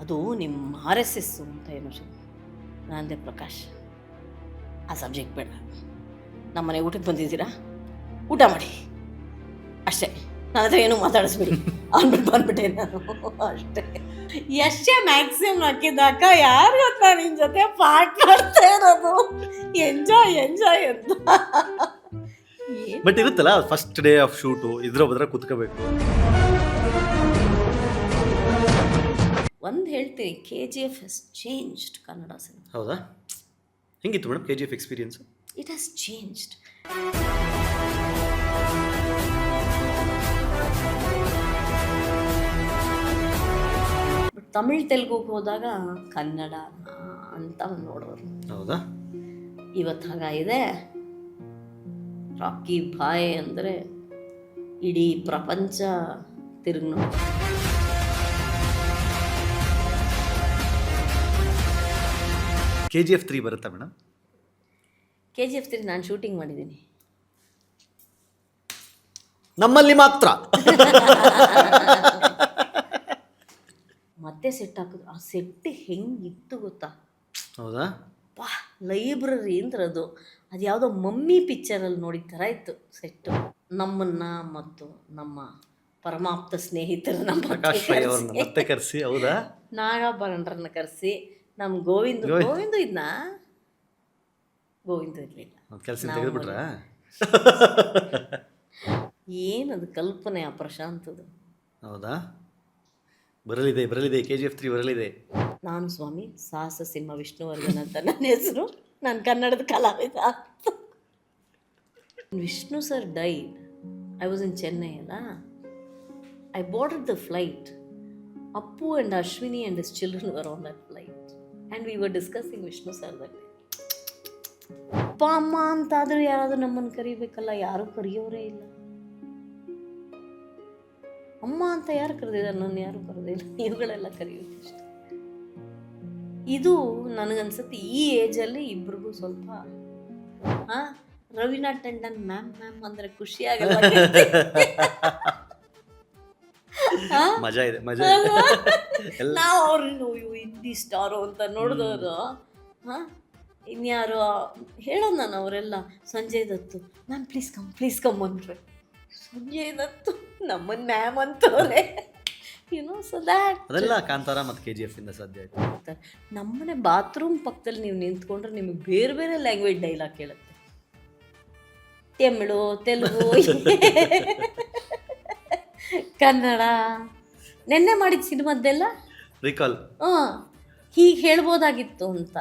ಅದು ನಿಮ್ಮ R S S ಅಂತ ಏನು ನಾನಂದೆ ಪ್ರಕಾಶ್, ಆ ಸಬ್ಜೆಕ್ಟ್ ಬೇಡ. ನಮ್ಮ ಮನೆ ಊಟಕ್ಕೆ ಬಂದಿದ್ದೀರಾ? ಊಟ ಮಾಡಿ. ಅಷ್ಟೇ. ನನ್ನ ಹತ್ರ ಏನು ಮಾತಾಡಿಸ್ಬಿಡಿ. ಅಂದ್ಬಿಟ್ಟು ಬಂದ್ಬಿಟ್ಟೆ ನಾನು. ಅಷ್ಟೇ. ಎಷ್ಟೇ ಮ್ಯಾಕ್ಸಿಮಮ್ ಹಾಕಿದ್ದಾಕ ಯಾರು ಗೊತ್ತಾ ನಿನ್ನ ಜೊತೆ ಪಾಠ ಮಾಡ್ತಾ ಇರೋದು? ಎಂಜಾಯ್ ಎಂಜಾಯ್ ಅಂತ. ಬಟ್ ಇರುತ್ತಲ್ಲ ಫಸ್ಟ್ ಡೇ ಆಫ್ ಶೂಟು ಇದ್ರ ಬದ್ರ ಕುತ್ಕೋಬೇಕು. ಒಂದು ಹೇಳ್ತೀನಿ K G F is changed Kannada cinema ಹೌದಾ? ಹೆಂಗಿತ್ತು madam K G F experience it has changed but Tamil ತೆಲುಗುಗೆ ಹೋದಾಗ ಕನ್ನಡ ಅಂತ ನೋಡೋರು ಹೌದಾ? ಇವತ್ತು ಇದೆ ರಾಕಿ ಬಾಯ್ ಅಂದರೆ ಇಡೀ ಪ್ರಪಂಚ ತಿರುಗಿ ನೋಡಿ ಕೆ ಜಿ ಎಫ್ ತ್ರೀ ಬರುತ್ತಾ madam K G F three ನಾನು ಶೂಟಿಂಗ್ ಮಾಡಿದ್ದೀನಿ. ನಮ್ಮಲ್ಲಿ ಮಾತ್ರ. ಮತ್ತೆ ಸೆಟ್ ಹಾಕಿದ್ರು ಆ ಸೆಟ್ ಹೆಂಗಿತ್ತು ಗೊತ್ತಾ? ಹೌದಾ? ಪಾ ಲೈಬ್ರರಿ ಅಂದ್ರೆ ಅದು. ಅದು ಯಾವುದೋ ಮಮ್ಮಿ ಪಿಕ್ಚರಲ್ಲಿ ನೋಡಿದ ಥರ ಇತ್ತು ಸೆಟ್ಟು ನಮ್ಮನ್ನ ಮತ್ತು ನಮ್ಮ ಪರಮಾಪ್ತ ಸ್ನೇಹಿತರನ್ನ ನಮ್ಮ ಪ್ರಕಾಶ್ ರೈ ಅವ್ರನ್ನ ಮತ್ತೆ ಕರೆಸಿ. ಹೌದಾ? ನಾಗಾಭರಣರನ್ನ ಕರೆಸಿ. ನಮ್ಮ ಗೋವಿಂದ ಗೋವಿಂದ. ಇದ್ನಾ? ಗೋವಿಂದ ಇರಲಿಲ್ಲ. ಕೆಲಸ ತೆಗೆದುಬಿಟ್ರ? ಏನದು ಕಲ್ಪನೆ ಆ ಪ್ರಶಾಂತದು? ಹೌದಾ? ಬರಲಿದೆ ಬರಲಿದೆ ಕೆ ಜಿ ಎಫ್ ತ್ರೀ ಬರಲಿದೆ. ನಾನು ಸ್ವಾಮಿ ಸಾಹಸ ಸಿಂಹ ವಿಷ್ಣುವರ್ಧನ್ ಅಂತ ನನ್ನ ಹೆಸರು. ನಾನು ಕನ್ನಡದ ಕಲಾವಿದ. Vishnu sir die I was in Chennai ಅಲ್ಲ? I boarded the flight Appu and Ashwini and his children were on that and we were discussing Vishnu sir that ಅಪ್ಪ ಅಮ್ಮ ಅಂತಾದರೂ ಯಾರಾದರೂ ನಮ್ಮನ್ನು ಕರಿಬೇಕಲ್ಲ ಯಾರೂ ಕರೆಯೋರೇ ಇಲ್ಲ. ಅಮ್ಮ ಅಂತ ಯಾರು ಕರೆದಿದ್ದಾರೆ ನನ್ನ ಯಾರು ಕರೆದಿಲ್ಲ. ಇವುಗಳೆಲ್ಲ ಕರೆಯೋದು ಇಷ್ಟ. ಇದು ನನಗನ್ಸುತ್ತೆ ಈ ಏಜಲ್ಲಿ ಇಬ್ರಿಗೂ ಸ್ವಲ್ಪ ಹಾ ರವೀನಾ ಟಂಡನ್ ಮ್ಯಾಮ್ ಮ್ಯಾಮ್ ಅಂದರೆ ಖುಷಿಯಾಗಲ್ಲ? ಮಜಾ ಇದೆ ಮಜಾ ಇದೆ. ಎಲ್ಲ ನಾವು ಅವ್ರನ್ನ ಅಯ್ಯೋ ಹಿಂದಿ ಸ್ಟಾರು ಅಂತ ನೋಡಿದವರು. ಹಾ? ಇನ್ಯಾರು ಹೇಳೋದು ನಾನು ಅವರೆಲ್ಲ. Sanjay Dutt. Ma'am please come please come ಅಂದ್ರು. ಸಂಜಯ್ ದತ್ತು ನಮ್ಮನ್ನ ಮ್ಯಾಮ್ ಅಂತವ್ರೆ. ಯುನೋ ಸೊ ದ್ಯಾಟ್ ಅದೆಲ್ಲ ಕಾಂತಾರ ಮತ್ತು ಕೆ ಜಿ ಎಫ್ ಇಂದ ಸಾಧ್ಯ ಆಯ್ತು. ನಮ್ಮನೆ ಬಾತ್ರೂಮ್ ಪಕ್ಕದಲ್ಲಿ ನೀವು ನಿಂತ್ಕೊಂಡ್ರೆ ನಿಮಗೆ ಬೇರೆ ಬೇರೆ ಲ್ಯಾಂಗ್ವೇಜ್ ಡೈಲಾಗ್ ಕೇಳುತ್ತೆ. ತಮಿಳು ತೆಲುಗು ಕನ್ನಡ. ನೆನ್ನೆ ಮಾಡಿದ ಸಿನಿಮಾದ್ದೆಲ್ಲ? ರಿಕಾಲ್ ಹ್ಞೂ ಹೀಗೆ ಹೇಳ್ಬೋದಾಗಿತ್ತು ಅಂತ.